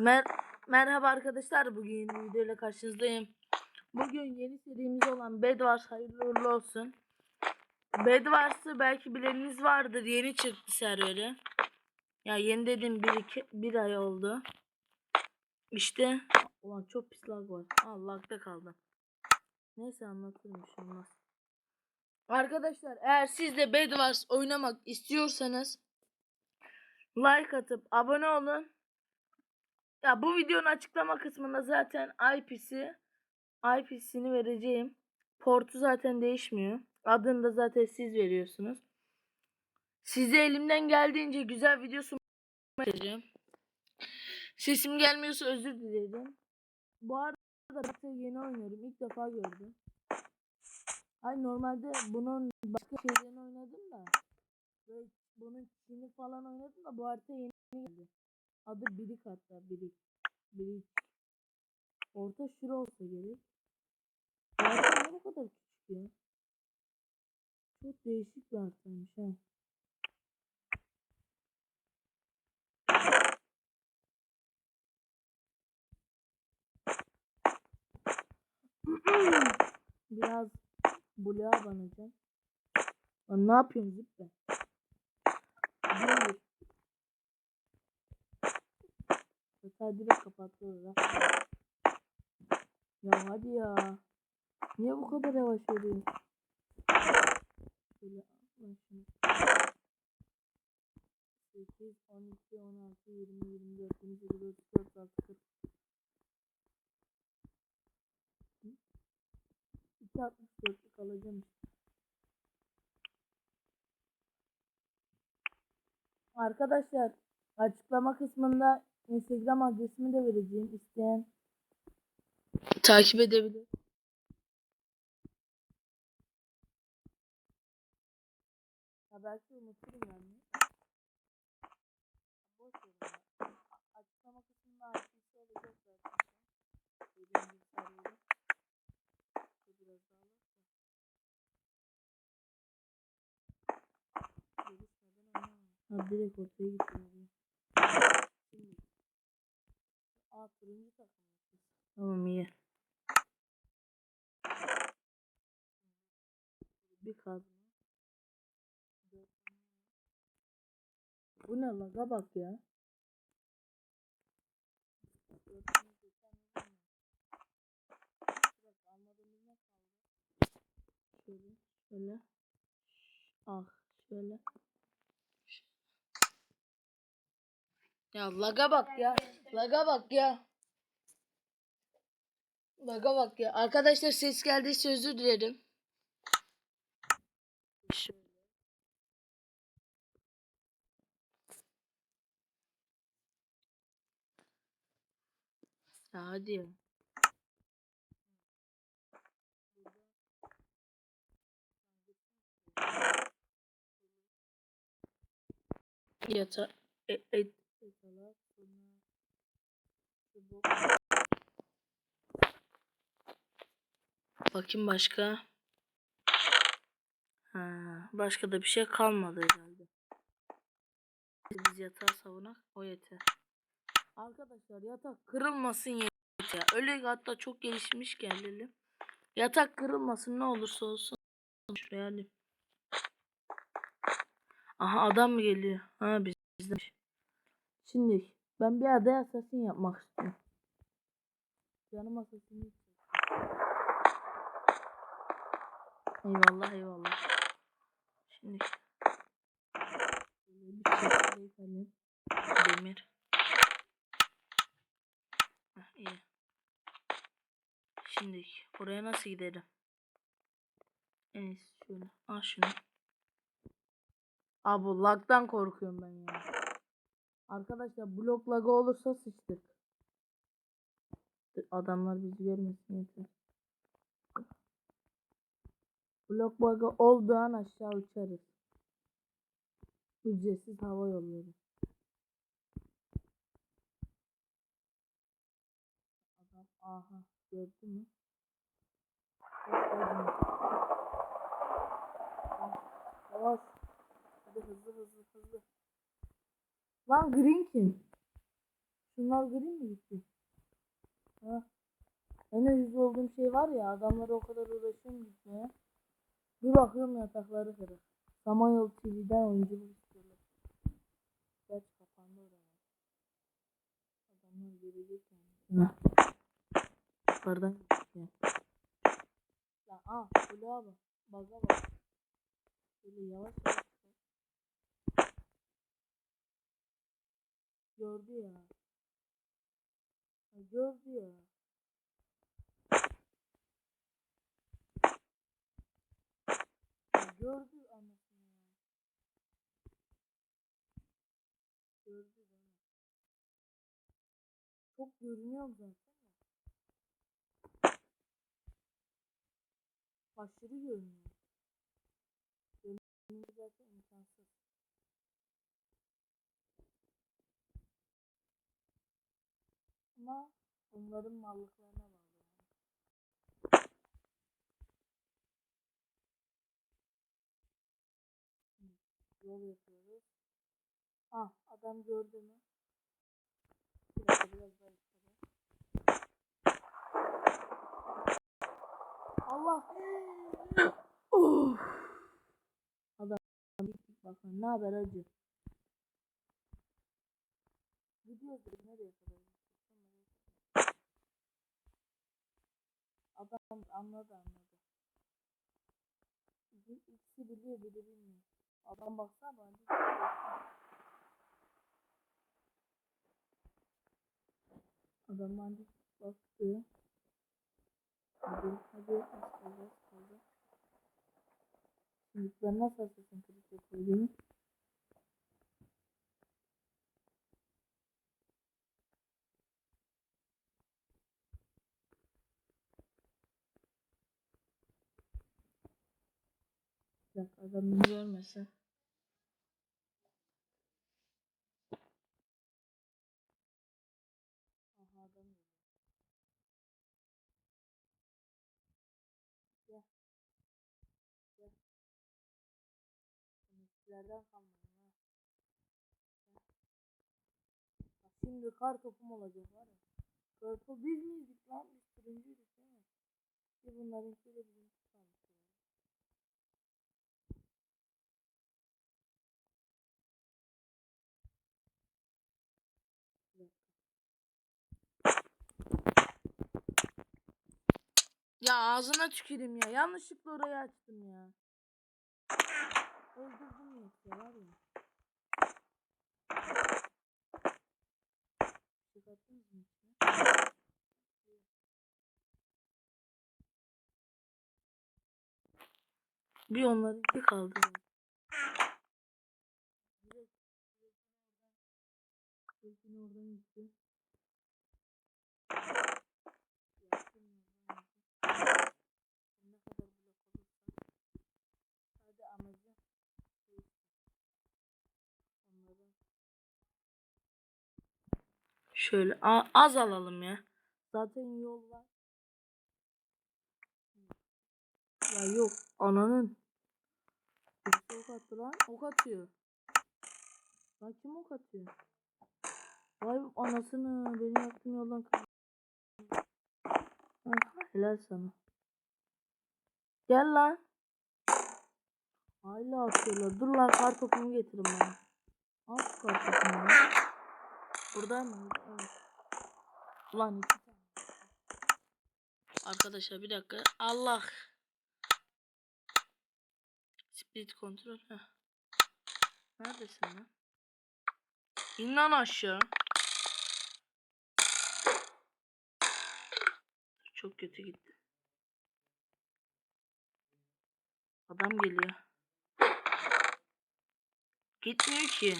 Mer Merhaba arkadaşlar bugün yeni video karşınızdayım. Bugün yeni serimiz olan Bedwars hayırlı uğurlu olsun. Bedwars'ı belki bileniniz vardır yeni çıktı serveri. Ya yeni dedim bir, iki, bir ay oldu. İşte ulan çok pis lag var. Aa lagda kaldım. Neyse anlatırım olmaz. Arkadaşlar eğer siz de Bedwars oynamak istiyorsanız like atıp abone olun. Ya bu videonun açıklama kısmında zaten IP'si IP'sini vereceğim. Portu zaten değişmiyor. Adını da zaten siz veriyorsunuz. Size elimden geldiğince güzel video sunmayacağım. Sesim gelmiyorsa özür dilerim. Bu arada ben yeni oynuyorum. İlk defa gördüm. Ay normalde bunun başka şeylerini oynadım da. Böyle bunun Çin'i falan oynadım da bu harita yeni geldi. Adı Birik hatta Birik. Birik. Orta şura olsa gerek. Niye bu kadar küçük ya? Çok değişik bir haritaymış ha. Biraz buluğa banacağım. Lan ne yapıyorsun zıpla? Dur. Hatta direkt kapattı Ya hadi ya. Niye bu kadar yavaş veriyor? Şöyle şunu. 8, 12, 16, 20, 24, 28, 34, 36, 40. 2.64'lük alacağım işte. Arkadaşlar açıklama kısmında Instagram adresimi de vereceğim. İsteyen takip edebilir. Ya belki unuturum yani. Boş verin. Açıklama kısmında IP'si olacak zaten. Dediğim gibi. Bu biraz daha alırsa. Gelişmeden. Ha direkt ortaya gitti. Şimdi. Aa turuncu takım. Tamam iyi. Bir kazma. Bu ne laga bak ya. Şöyle. Ah, şöyle. Ya laga bak ya. Laga bak ya. Laga bak ya. Arkadaşlar ses geldiyse özür dilerim. Ya hadi ya. Yata e, et, yatalar sonra. Bakayım başka. Ha, başka da bir şey kalmadı herhalde. Biz yatağı savunak o yeter. Arkadaşlar yatak kırılmasın yeter. Öyle hatta çok gelişmiş gelelim. Yatak kırılmasın ne olursa olsun. Şuraya alayım. Aha adam mı geliyor? Ha bizden. Şimdi ben bir adaya assassin yapmak istiyorum. Canım assassin Eyvallah eyvallah. Şimdi böyle yapalım. Demir. Heh, iyi. Şimdi oraya nasıl gidelim? En iyisi şöyle. Al şunu. Abi lagdan korkuyorum ben ya. Arkadaşlar blok lagı olursa sıçtık. Adamlar bizi görmesin yeter. Blok bug'ı olduğu an aşağı uçarız. Ücretsiz hava yolları. Adam aha gördü mü? Yavaş. Hadi hızlı hızlı hızlı. Lan Green kim? Şunlar green mi gitti? Ha? En üzücü olduğum şey var ya adamlara o kadar uğraşıyorum gitmeye. Bir bakıyorum yatakları kırık. Samanyolu TV'den oyunculuk istiyorlar. Gerçi kapandı oraya. Adamlar gelecek yani. Yukarıdan gidiyor. Ya aa kulağa bak. Baga bak. Böyle yavaş yavaş. Gördü ya. Gördü ya. Gördü anasını ya. Gördü mi? Çok görünüyor zaten. Aşırı görünüyor. Görünüyor zaten imkansız. Ama onların mallıklarına bağlı. Yol yapıyoruz. Ah adam gördü mü? Bir biraz daha yukarı. Allah. of. Adam bakın ne haber acı. Gidiyoruz nereye kadar? Adam anladı anladı. İki- İkisi biliyor biri bilmiyor. Adam baksana bence. Adam bence baktı. Hadi hadi az kaldı. Şimdi ben nasıl Assassin's Creed yapıyorum? Dakika adam görmesin. Eskilerden kalmadım ha. Bak şimdi kar topum olacak var ya. Topu biz miydik lan? Biz turuncuydik değil mi? Bir bunlarınkiyle bizimki Ya ağzına tüküreyim ya. Yanlışlıkla orayı açtım ya. Öldürdüm yoksa var ya. Mı? Bir onların bir kaldı. direkt oradan gitti. Yaptım oradan gitti. Ne kadar blok olursa. Hadi amacı. bu işte. Onların. Şöyle az alalım ya. Zaten yol var. Ya yok ananın. Birisi ok attı lan. Ok atıyor. Lan kim ok atıyor? Vay anasını benim yaptığım yoldan kır. Ah, helal sana. Gel lan. Hala atıyorlar. Dur lan kar topumu getirin bana. Al şu kar topunu lan. Burada mı? Evet. Ulan iki tane. Arkadaşlar bir dakika. Allah. Split kontrol. Heh. Neredesin lan? İn lan aşağı. Çok kötü gitti. Adam geliyor. Gitmiyor ki.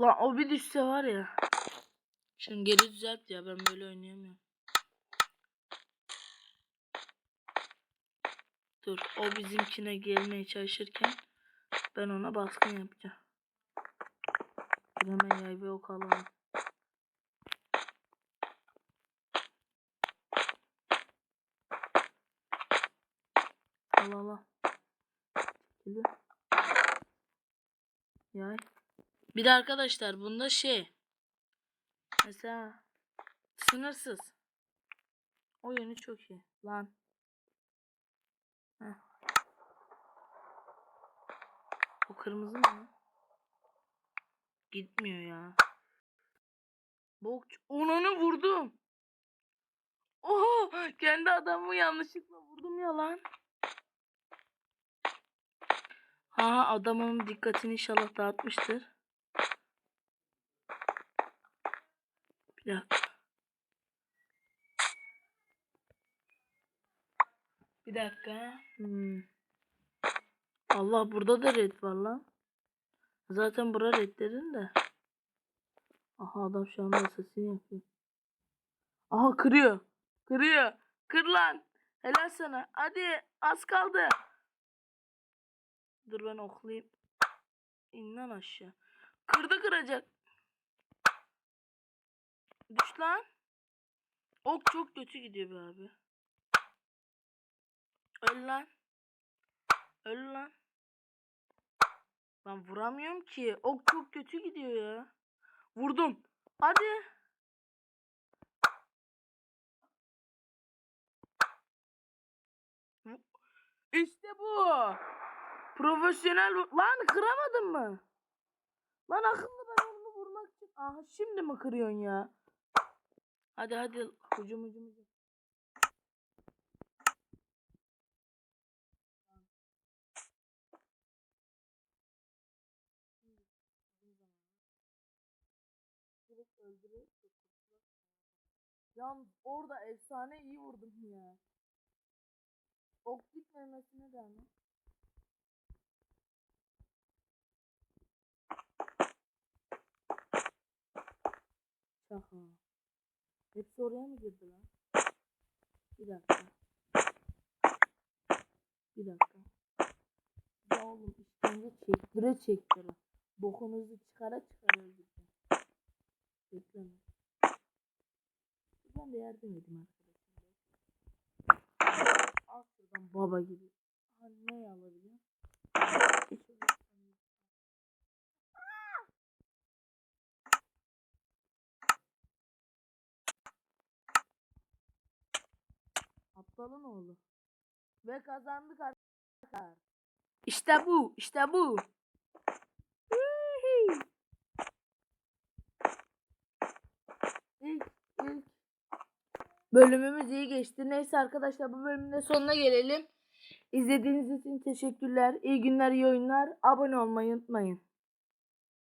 Lan o bir düşse var ya. Şimdi geri düzelt ya ben böyle oynayamıyorum. Dur o bizimkine gelmeye çalışırken ben ona baskın yapacağım. Hemen yay ve ok alalım. Al al al. Yay. Bir de arkadaşlar bunda şey. Mesela sınırsız. O yönü çok iyi. Lan. Heh. O kırmızı mı? Gitmiyor ya. Bok. Onu vurdum. Oha! Kendi adamımı yanlışlıkla vurdum ya lan. Ha adamın dikkatini inşallah dağıtmıştır. Bir dakika. Bir dakika. Hmm. Allah burada da red var lan. Zaten bura redlerin de. Aha adam şu anda asasini yapıyor. Aha kırıyor. Kırıyor. Kır lan. Helal sana. Hadi az kaldı. Dur ben oklayayım. İn lan aşağı. Kırdı kıracak. Düş lan. Ok çok kötü gidiyor be abi. Öl lan. Öl lan. Ben vuramıyorum ki. Ok çok kötü gidiyor ya. Vurdum. Hadi. İşte bu. Profesyonel Lan kıramadın mı? Lan akıllı ben onu vurmak için. Aha şimdi mi kırıyorsun ya? Hadi hadi hücum. Direkt öldürüyor. Yalnız orada efsane iyi vurdum ya. Ok gitmemesine rağmen. Şaka. Hepsi oraya mı girdi lan? Bir dakika. Bir dakika. Ya oğlum işkence çektire çektire. Bokunuzu çıkara çıkara öldüreceğim. Bekleme. Ben de yardım edeyim arkadaşlar. Al şuradan baba gibi. Ha ne Aptalın oğlu. Ve kazandık arkadaşlar. İşte bu, işte bu. İlk, ilk bölümümüz iyi geçti. Neyse arkadaşlar bu bölümün de sonuna gelelim. İzlediğiniz için teşekkürler. İyi günler, iyi oyunlar. Abone olmayı unutmayın.